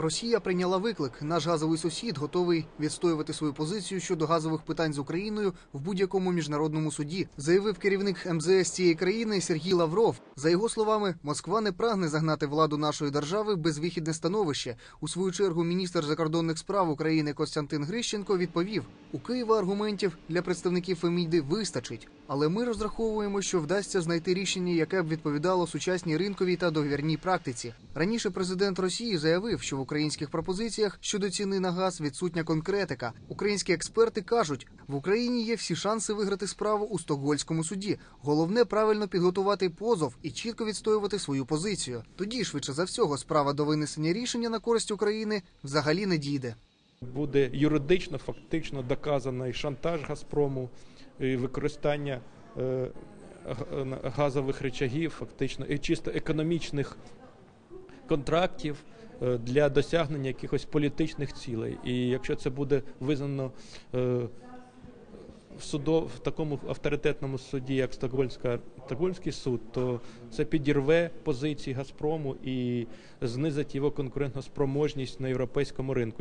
Росія прийняла виклик. Наш газовий сусід готовий відстоювати свою позицію щодо газових питань з Україною в будь-якому міжнародному суді, заявив керівник МЗС цієї країни Сергій Лавров. За його словами, Москва не прагне загнати владу нашої держави в безвихідне становище. У свою чергу міністр закордонних справ України Костянтин Грищенко відповів: у Києва аргументів для представників Феміди вистачить, але ми розраховуємо, що вдасться знайти рішення, яке б відповідало сучасній ринковій та договірній практиці. Раніше президент Росії заявив, що в українських пропозиціях щодо ціни на газ відсутня конкретика. Українські експерти кажуть, в Україні є всі шанси виграти справу у Стокгольському суді. Головне правильно підготувати позов і чітко відстоювати свою позицію. Тоді, швидше за всього, справа до винесення рішення на користь України взагалі не дійде. Буде юридично, фактично доказаний шантаж Газпрому, і використання е, газових речагів, фактично і чисто економічних контрактів е, для досягнення якихось політичних цілей. І якщо це буде визнано е, в судо в такому авторитетному суді, як Стокгольмська Стокгольмський суд, то це підірве позиції Газпрому і знизить його конкурентну спроможність на європейському ринку.